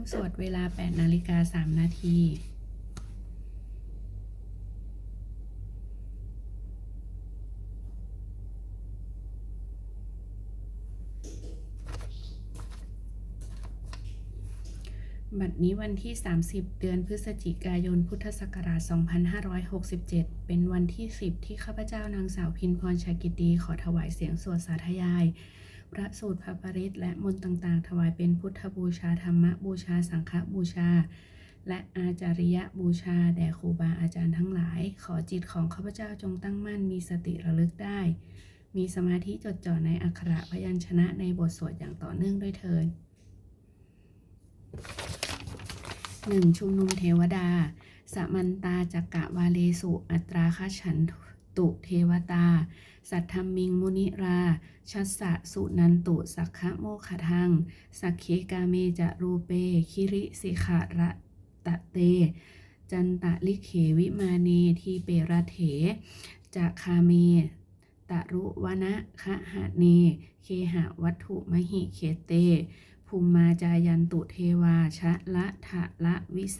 มสวดเวลา 8 นาฬิกา 3 นาที บัดนี้วันที่ 30 เดือนพฤศจิกายน พุทธศักราช 2567 เป็นวันที่ 10 ที่ข้าพเจ้านางสาวพินพรชากิตีขอถวายเสียงสวดสาธยาย พระสูตรพระปริตและมนต์ต่างๆ ถวายเป็นพุทธบูชาธรรมบูชาสังฆบูชา และอาจาริยบูชา แด่ครูบาอาจารย์ทั้งหลาย ขอจิตของข้าพเจ้าจงตั้งมั่นมีสติระลึกได้ มีสมาธิจดจ่อในอักขระพยัญชนะในบทสวดอย่างต่อเนื่องด้วยเถิดหนึ่งชุมนุมเทวดา สมันตาจักกะวาเลสุ อัตราคฉันตุเทวตา สัทธมมิงมุนิรา ชัสสะสุนันตุสักขะโมขทัง สักเคกาเมจะรูเป คิริสิขะระตะเต จันตะลิเขวิมาเนทีเประเถจะคาเมตะรุวนะคะหะเน เคหะวัตถุมหิเคเต ภูมิมาจายันตุเทวาชะละทะละวิส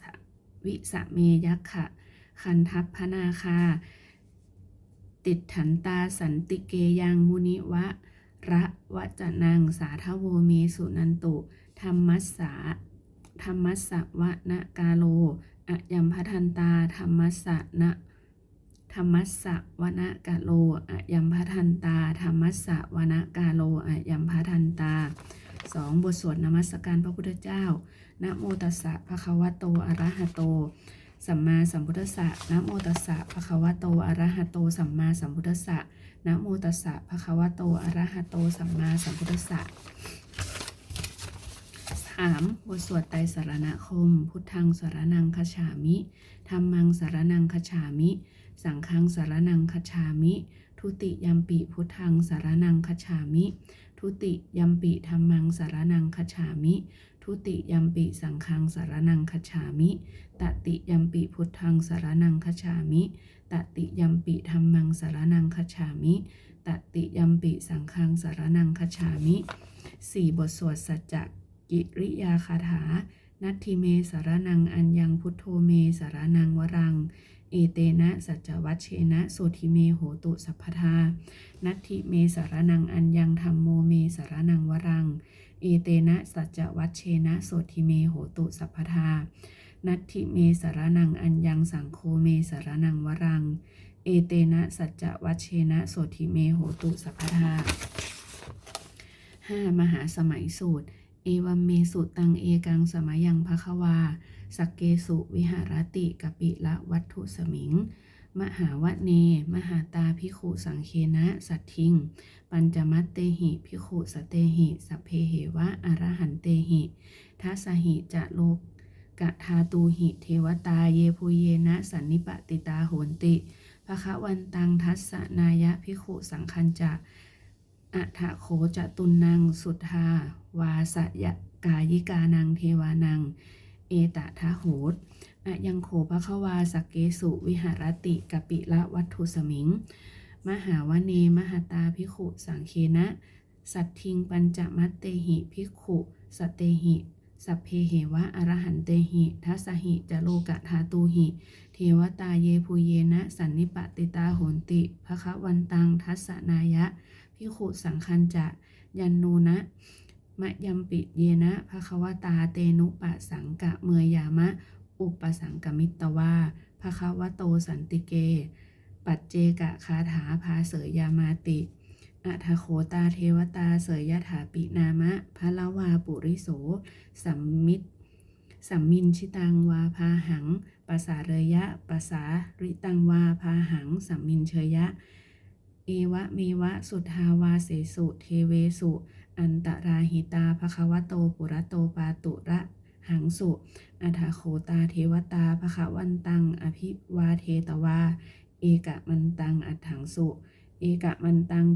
วิสเมยักขะคันทัพพนาคา ติดถันตาสันติเกยังมุนิวะ ระวะจนังสาทโวเมสุนันตุ ธรรมัสสาธรรมัสสะวะนะกาโลอะยัมพทันตาธรรมัสสะนะธรรมัสสะวนะกาโลอะยัมพทันตาธรรมัสสะวนะกาโลอะยัมพทันตาสองบทสวดนมัสการพระพุทธเจ้านะโมตัสสะภะคะวะโตอะระหะโต สัมมาสัมพุทธัสสะนะโมตัสสะภะคะวะโตอะระหะโต สัมมาสัมพุทธัสสะนะโมตัสสะภะคะวะโตอะระหะโต สัมมาสัมพุทธัสสะสามบทสวดไตรสรณคม พุทธังสารนังคฉามิธรรมังสารนังคฉามิ สังฆังสารนังคฉามิ ทุติยัมปิพุทธังสารนังคฉามิ ทุติยัมปิธรรมังสารนังคฉามิ ทุติยัมปิสังฆังสารนังคฉามิ ตติยัมปิพุทธังสารนังคฉามิ ตติยัมปิธรรมังสารนังคฉามิ ตติยัมปิสังฆังสารนังคฉามิสี่บทสวดสัจจกิริยาคาถา นัตถิเมสารนังอัญญังพุทโธเมสารนังวรัง เอเตนะสัจวัชเชนะโสธิเมโหตุสัพพทา นัตถิเมสารนังอัญญังธรรมโมเมสารนังวรัง อเตนะสัจจวัชเชนะโสธิเมโหตุสัพพทา นัตถิเมสารนังอัญญังสังโฆเมสารนังวรัง เอเตนะสัจจวัชเชนะโสธิเมโหตุสัพพทาห้ามหาสมัยสูตร เอวัมเมสุตังเอกังสมัยังภควา สักเกสุวิหารติกปิละวัตถุสมิง มหาวะเน มหาตาพิขุสังเคนะสัตทิง ปัญจมัตเตหิพิขุสเตหิสัพเพเหวะอรหันเตหิทัสหิจะโลกกะทาตูหิเทวตาเยภูเยนะสันนิปติตาโหนติภคะวันตังทัสสนายะพิขุสังคัญจะอัฐโขจะตุนนังสุทธาวาสยกายิกานังเทวานัง เอตทะโหตอะยังโขภควาสักเกสุวิหารติกปิละวัตถุสมิง มหาวเนมหาตาพิขุสังเคนะ สัตทิงปัญจมัตเตหิพิขุสเตหิสัพเพเหวะอรหันเตหิทัสหิจโลกะทาตูหิ เทวตาเยภูเยนะ สันนิปติตาโหนติภคะวันตังทัสสนายะ พิขุสังคันจะ ยันนูนะ มะยัมปิเยนะภควตาเตนุปะสังกะเมยยามะ อุปสังกมิตตวาภควโตสันติเก ปัจเจกะคาถาภาเสยยามาติอัทโคตาเทวตาเสยยถาปินามะพะละวาปุริโสสัมมิตสัมมินชิตังวาพาหังปสาเรยะปสาริตังวาพาหังสัมมินเชยะ เอวะเมวะสุทาวาเสสุเทเวสุ อันตราหิตาภควโตปุระโตปาตุระหังสุ อัฐโขตาเทวตาภคะวันตัง อภิวาเทตวา เอกะมันตัง อัฏฐังสุ เอกะมันตัง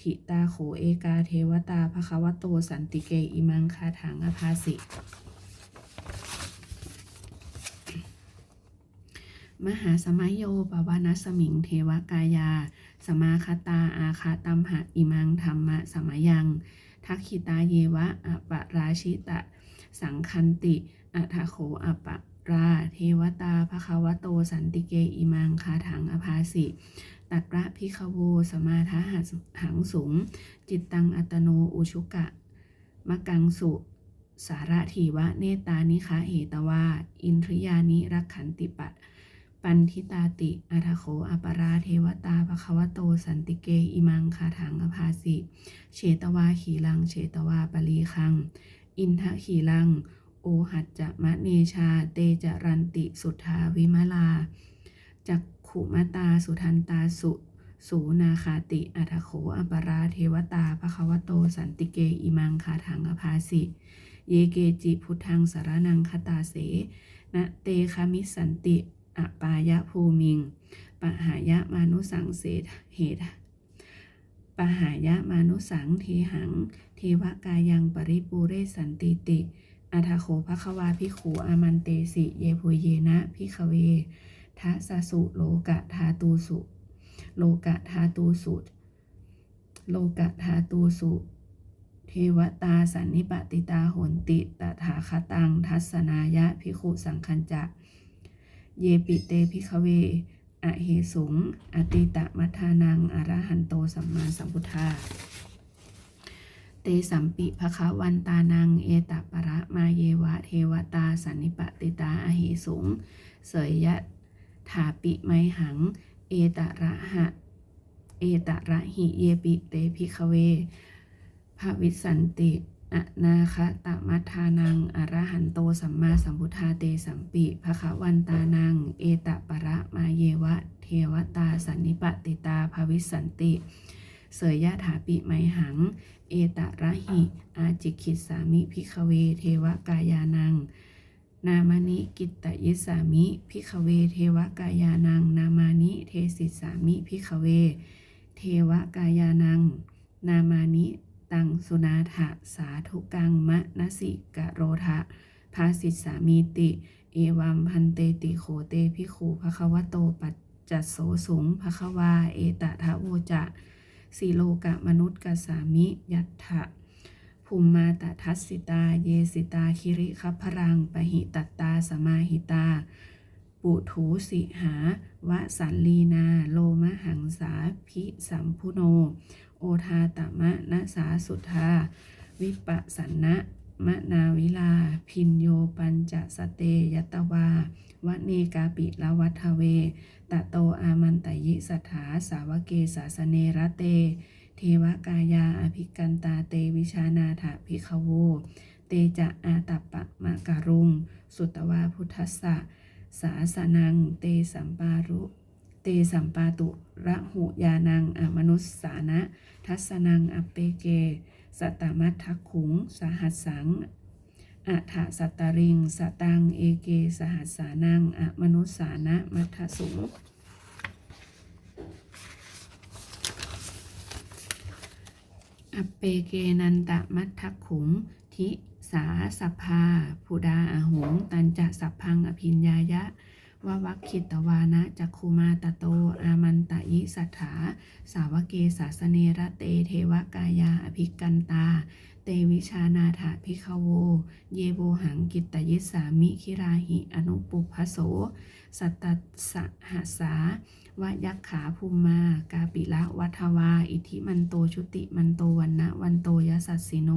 ทิตาโขเอกาเทวตาภคะวโตสันติเกอิมังคาถังอภาสิ มหาสมัยโยปวานัสมิงเทวกายา สมาคตาอาคาตัมหะอิมังธรรมะสมยัง ทักขิตาเยวะอปราชิตะ สังคันติอัทโขอปะราเทวตาภควโตสันติเกอิมังคาถังอภาสิ ตัตระพิคโวสมาทะหัสหังสุงจิตตังอัตโนอุชุกะมะกังสุ สาระถีวะเนตานิคะเหตวา อินทริยานิรักขันติปัต ปันทิตาติอัทโขอปราเทวตาภควโตสันติเกอิมังคาถังอภาสิเชตวาขีลังเชตวาปลีคัง อินทะขีลัง โอหัจจะมะเนชาเตจรันติสุทธาวิมลาจักขุมตาสุทันตาสุสูนาคาติอัทโขอปราเทวตาภควโตสันติเกอิมังคาถังอภาสิเยเกจิพุทธังสารนังคตาเสนะเตคามิสันติ อปายะภูมิง ปหายะมานุสังเสเหตปหายะมานุสังเทหัง เทวกายังปริปูเรสันติติอัทโขภควาพิขูอามันเตสิ เยโพเยนะพิขเวทัสสุโลกะทาตูสุ โลกะทาตูสุโลกะทาตูสุ เทวตาสันนิปติตาโหนติตถาคตัง ทัศนายะพิขุสังคัญจะ เยปิเตพิขเวอเหสุงอติตะมัทานังอรหันโตสัมมาสัมพุทธา เตสัมปิภคะวันตานัง เอตปะระมาเยวะเทวตาสันนิปติตาอเหสุง เสยยะถาปิไมหัง เอตระหะ เอตระหิเยปิเตพิขเวภวิสันติ อนาคตมัทานัง อรหันโตสัมมาสัมพุทธาเตสัมปิภคะวันตานัง เอตปะระมาเยวะ เทวตาสันนิปติตาภวิสันติ เสยยะถาปิไมหัง เอตระหิ อาจิคิดสามิพิขเว เทวกายานัง นามานิกิตตยิสามิพิขเว เทวกายานัง นามานิเทสิสามิพิขเว เทวกายานัง นามานิ ตังสุนาถะสาธุกังมะนสิกะโรทะภาสิสสามีติ เอวัมพันเตติโขเตพิขูภควโตปัจจัสโสสุงภควา เอตทะโวจะสีโลกะมนุษย์กสามิยัตถะภูมมาตทัสสิตา เยสิตาคิริคัพพรังปหิตัตตาสมาหิตา ปุถูสิหาวะสันลีนา โลมหังสาพิสัมพุโน โอทาตมะนะสาสุธาวิปัสสนะมะนาวิลา พินโยปัญจสเตยตวาวะเนกาปิละวัทเว ตะโตอามันตยิสัทธาสาวเกสาสเนระเต เทวกายาอภิกันตาเตวิชานาถาภิกขโว เตจะอาตัปปะมะการุง สุตวาพุทธสสะสาสนังเตสัมปารุ เตสัมปาตุระหุยานังอมนุสสานะ ทัสนังอเปเก สตามัททักขุง สหัสสังอัฏฐสัตตริง สตัง เอเก สหัสสานังอมนุสสานะ มัทธสุงอเปเกนันตะมัททักขุง ทิสาสัพาพุดาอาหง ตันจะสัพพังอภิญญายะ วะวัคคิตวานะจักคุมาตโต อามันตะยิสัทธาสาวเกสาสเนระเตเทวกายาอภิกันตา เตวิชานาถาพิคโว เยโบหังกิตยิสามิคิราหิอนุปุพโส สัตตสหสาวยักขาภูมมากาปิละวัทวา อิทิมันโตชุติมันโตวันนะวันโตยสัสสิโน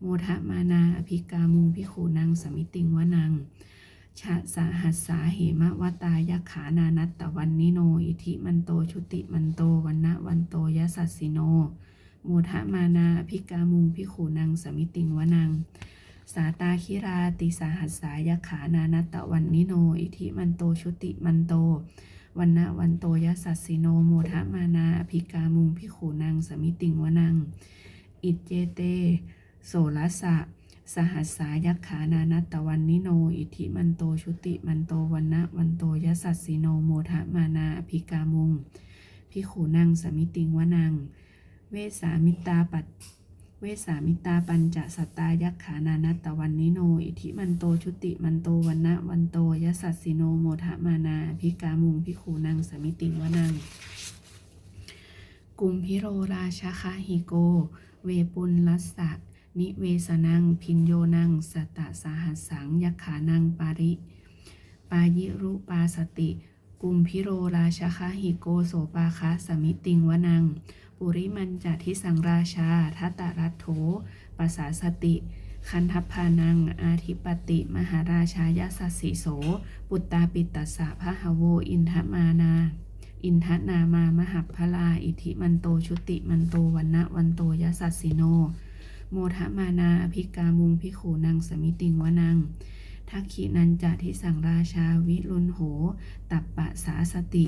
โมทะมานาอภิกามุงพิขูนังสมิติงวนัง ชะสาหัสสาเหมะวตายขานานัตตวันนิโน อิทิมันโตชุติมันโตวันนะวันโตยสัสสิโนโมทะมานาอภิกามุงพิขูนังสมิติงวนัง สาตาคิราติสาหัสสายขานานัตตวันนิโน อิทิมันโตชุติมันโตวันนะวันโตยสัสสิโนโมทะมานาอภิกามุงพิขูนังสมิติงวนัง อิจเจเต โสรสะ สหัสสายักขานานัตตวันนิโน อิทิมันโตชุติมันโตวันนะวันโตยสัสสิโนโมทะมานาอภิกามุงพิขูนังสมิติงวนัง เวสามิตาปัตเวสามิตาปัญจสัตตายักขานานัตตวันนิโน อิทิมันโตชุติมันโตวันนะวันโตยสัสสิโนโมทะมานาภิกามุงพิขูนังสมิติงวนัง กุมพิโรราชคะหิโก เวปุลลัสสะ นิเวสนัง พินโยนัง สตตสาหัสสังยักขานัง ปาริ ปายิรุปาสติ กุมพิโรราชคะหิโกโสปาคะสมิติงวนัง ปุริมันจะทิสังราชาทัตตรัตโถปัสสาสติ คันทัพพานัง อาทิปติ มหาราชายสัสสิโส ปุตตาปิตัสสะพะหะโว อินทมานาอินทนามามหัพพลา อิทิมันโตชุติมันโตวันนะวันโตยสัสสิโน โมทมานาอภิกามุงพิขูนังสมิติงวนัง ทักขินันจะทิสังราชาวิรุณโห ตัปปะสาสติ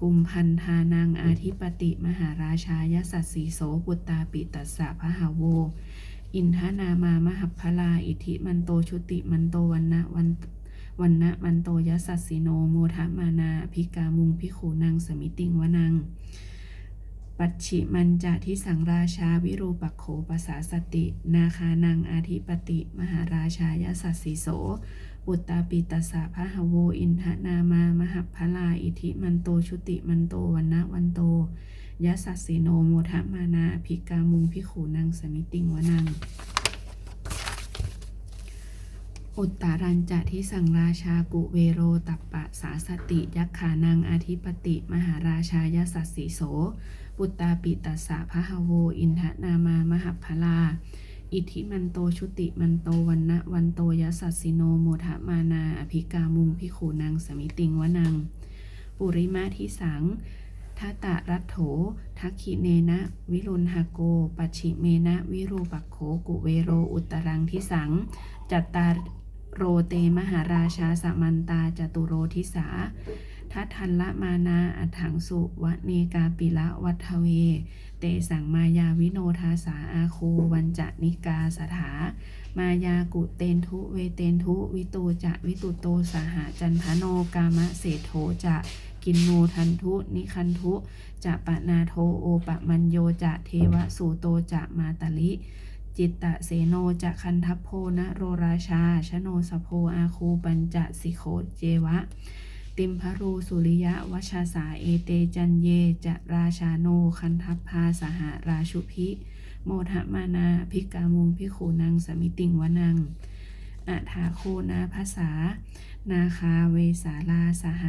กุมพันธานังอาทิปติมหาราชายสัสสีโสปุตตาปิตัสสะพะหาโว อินทนามามหัพพลาอิทิมันโตชุติมันโตวันนะวันวันนะมันโตยสัสสิโนโมทมานาภิกามุงพิขูนังสมิติงวนัง ปัจฉิมันจะทิสังราชาวิรูปักโขปสาสติ นาคานังอาทิปติ มหาราชายสัสสีโสปุตตาปิตัสสะพะหะโวอินทนามามหัพลาอิทิมันโตชุติมันโตวันนะวันโตยสัสสิโนโมทมานาภิกามุงพิขูนังสมิติงวนัง อุตตารัญจะทิสังราชากุเวโรตัปปะสาสติยักขานังอาทิปติ มหาราชายสัสสีโส ปุตตาปิตัสสะพะหะโว อินทนามามหัพลา อิทธิมันโตชุติมันโตวันนะวันโตยสัสสิโนโมทะมานา อภิกามุงพิขูนังสมิติงวนัง ปุริมาทิสังทัตตะรัตโถ ทักขิเนนะ วิรุณหโก ปัจฉิเมนะ วิรูปักโข กุเวโร อุตรังทิสัง จัตตารโรเตมหาราชาสมันตาจตุโรทิสา ทัทันละมานาอัถังสุวะเนกาปิละวัทเว เตสังมายาวิโนทาสาอาคูวันจะนิกาสถามายากุเตนทุเวเตนทุวิตูจะวิตุโตสหาจันทโนกามะเศโธจะกินโนทันทุนิคันทุจะปะนาโทโอปะมัญโยจะเทวสูโตจะมาตลิ จิตตะเสโนจะคันทัพโพนะโรราชาชโนสโพอาคูปัญจะสิโคเจวะ ติมพรูสุริยะวชาสาเอเตจันเยจะราชาโนคันทัพพาสหราชุพิ โมทมานาภิกามุงพิขูนังสมิติงวนังอัฐาโคนาภาษา นาคาเวสาลาสห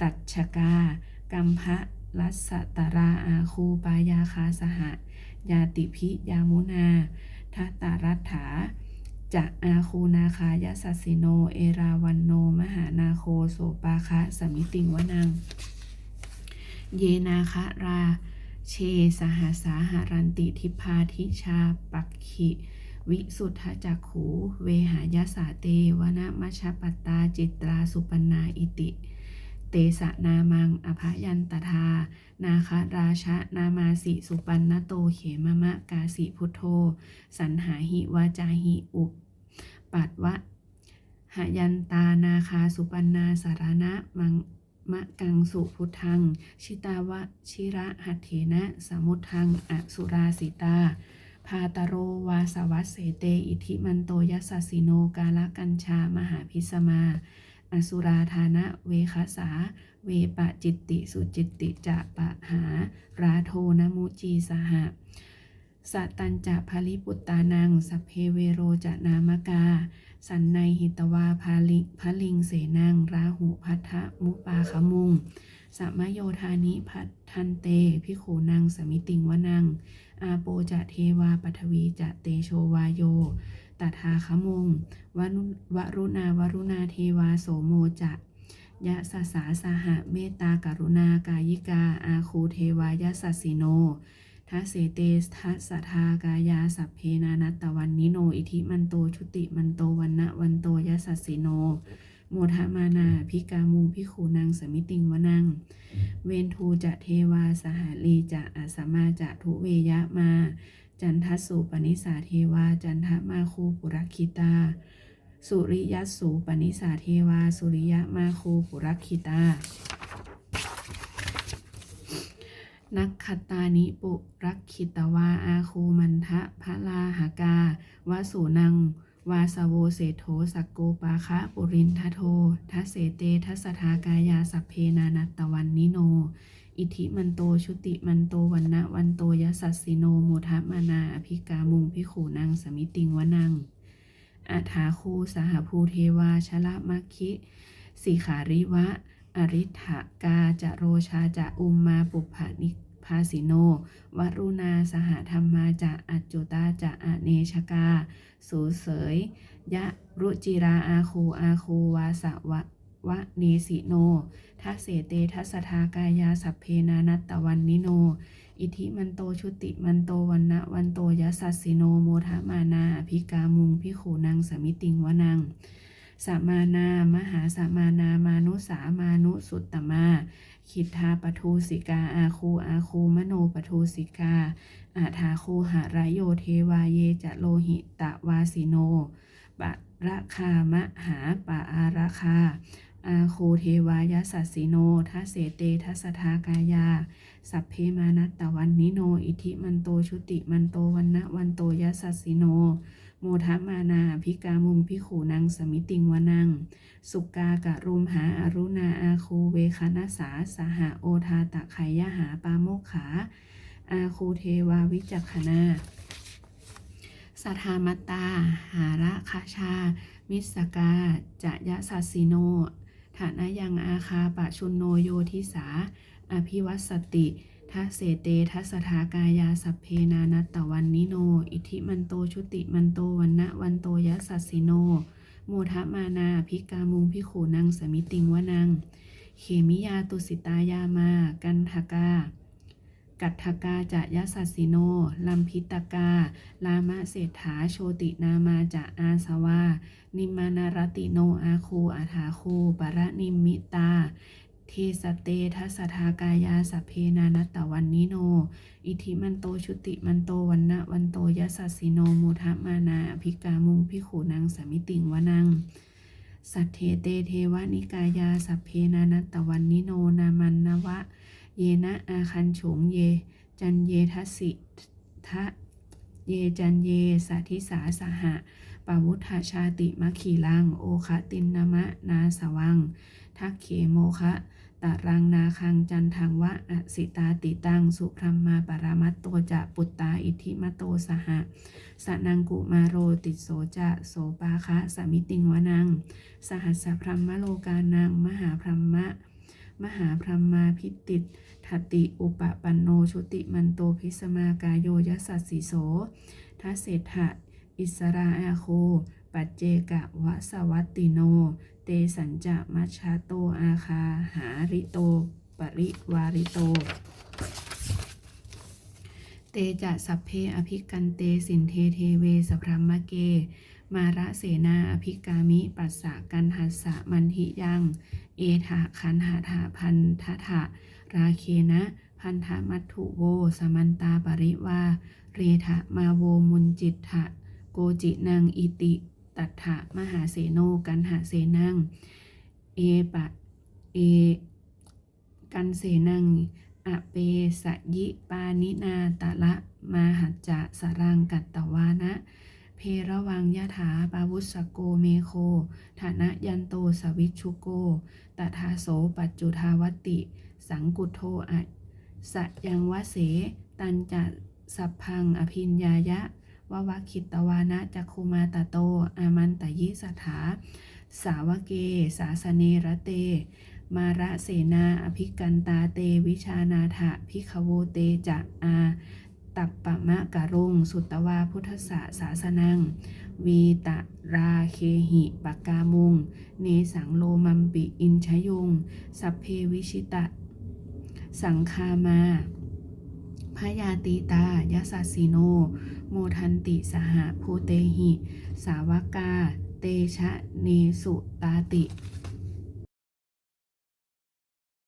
ตัดชกา กัมภะรัสตราอาคูปายาคาสห ยาติพิยามุนาทัตารัฐถา จะอาคูนาคายสัสสิโน เอราวันโน มหานาโคโสปาคะสมิติงวนัง เยนาคะรา เชสหาสาหารันติทิพาทิชาปักขิวิสุทธจักขูเวหายสาเตวนะมัชปตตาจิตราสุปนนาอิติ เตสะนามังอภยันตทา นาคราชะนามาสิสุปันนโตเขมมะกาสิพุทโธ สันหาหิวาจาหิอุป ปัตวะหยันตานาคาสุปันนาสารณะมังมะกังสุพุทธัง ชิตาวะชิระหัตเถนะ สมุทังอสุราสิตา พาตโรวาสวัสเสเต อิทิมันโตยัสสสิโนกาลกัญชามหาพิสมา อสุราธานะเวคสา เวปะจิตติสุจิตติจะปะหา ราโทนมุจีสหะ สัตตัญจะภาลิปุตตานังสพเพเวโรจะนามกา สันในหิตวาภาลิพลิงเสนังราหุพัทธมุปาขมุงสัมมโยธานิพัทันเตพิโขนังสมิติงวนัง อาโปจะเทวาปทวีจะเตโชวาโยตถาคมุงวนวรุณาวรุณาเทวาโสโมจะยะสสสาสหะเมตตากรุณากายิกาอาคูเทวายสัสสิโน ทัสเสเตทัสทากายาสัพเพนานัตตวันนิโน อิทิมันโตชุติมันโตวันนะวันโตยสัสสิโน โมทมานาพิกามุงพิขูนังสมิติงวนัง เวนทูจะเทวาสหาลีจะอาสมาจะทุเวยะมา จันทสุปนิสาเทวา จันทมาคูปุรคิตา สุริยสสุปนิสาเทวา สุริยะมาคูปุรคิตา นักขตานิปุรักขิตวาอาคูมันทะพระลาหากาวาสูนัง วาสโวเศโธสักโกปาคะปุรินทโททัสเสเตทัสทากายาสัพเพนานัตวันนิโน อิทิมันโตชุติมันโตวันนะวันโตยสัสสิโนโมทะมานาอภิกามุงพิขูนางสมิติงวนังอาถาคูสหภูเทวาชละมัคคิสิขาริวะ อริ t กาจะโรชาจะอุมมาปุพานิ พาสิโน วรุณาสหธรรมาจะอัจจุตาจะอเนชกา สูเสย ยะรุจิราอาคูอาคูวาสะวะวะเนสิโน ทัสเสเตทัสทากายาสัพเพนานัตตวันนิโน อิทิมันโตชุติมันโตวันนะวันโตยสัสสิโนโมทะมานาภิกามุงพิขูนางสมิติงวนังสัมมานามหาสัมมานามานุสามานุสุตตมา คิทธาปทูสิกาอาคูอาคูมโนปทูสิกา อาทาคูหารายโยเทวาเยจะโลหิตะวาสิโนปะระคามหาปะอาราคา อาคูเทวายสัสสิโนทัเสเตทัสทากายา สัพเพมานัตตวันนิโน อิทิมันโตชุติมันโตวันนะวันโตยสัสสิโน โมทะมานาภิกามุงพิขูนางสมิติงวนัง สุกากะรุมหาอารุณาอาคูเวคณสาสหาโอทาตะไขยหาปาโมขา อาคูเทวาวิจักขณาสัทธามตา หาระคาชา มิสกาจะยะสัสสิโนฐานะยังอาคาปะชุนโนโยทิสา อภิวัสติ ทัสเสเตทัสสทากายาสัพเพนานัตตวันนิโน อิทิมันโตชุติมันโตวันนะวันโตยะสัสสิโน โมทะมานาภิกามุงพิขูนางสมิติงวนัง เขมิยาตุสิตายามา กันทกา กัตถกาจะยะสัสสิโน ลัมพิตกา ลามะเศรษฐาโชตินามาจะอาสวา นิมานารติโนอาคูอาถาคูปะระนิมิตา เทสเตทัสสทากายาสัพเพนานัตตวันนิโน อิทิมันโตชุติมันโตวันนะวันโตยสัสสิโนโมทะมานาอภิกามุงพิขูนางสมิติงวนัง สัทเทเตเทวนิกายาสัพเพนานัตตวันนิโนนามันนวะ เยนะอาคันโฉงเย จันเยทัสสิทะเยจันเยสัทิสาสหะปวุธชาติมะขีลัง โอคะตินนมะนาสวัง ทักเขโมคะ ตะรังนาคังจันทังวะอสิตาติตังสุพรมมาปรามัตโตจะปุตตาอิทิมโตสหะสนังกุมาโรติโสจะโสปาคะสมิติงวนัง สหัสสะพรหมโลกานัง มหาพรหมะ มหาพรหมาพิติทติอุปปันโนชุติมันโตพิสมากายโยยสัสสิโสทัสเศรษฐะอิสราอาโค ปัจเจกะวะสวัตติโน เตสัญจะมัชชาโตอาคา หาริโต ปริวาริโต เตจะสัพเพอภิกันเตสินเทเทเวสพรหมเก มาระเสนาอภิกามิ ปัสสะกันหัสสะมันทิยัง เอถะคันหาถาพันทะถะราเคนะพันธมัตถุโว สมันตาปริวา เรทะมาโวมุนจิตถะโกจินังอิติ ตัตถะมหาเสโนกันหาเสนัง เอปะเอกันเสนังอเปสยิปานินาตะละมาหัจจะสรังกัตตวานะ เพระวังยะถาปาวุสโกเมโคฐานะยันโตสวิชุโกตถาโสปัจจุทาวติ สังกุโทอะสะยังวะเส ตันจะสัพพังอภินญายะ ววคิตวานะจักคุมาตโต อามันตยิสถา สาวเก สาสเนระเต มาระเสนาอภิกันตาเตวิชานาถะพิขโวเตจะอาตัปปะมะกะรุง สุตวาพุทธสะสาสนัง วีตะราเคหิปากกามุง เนสังโลมัมปิอินชยุง สัพเพวิชิตะ สังคามา พยาติตายสัสสิโน โมทันติสหภูเตหิ สาวกา เตชะเนสุตาติ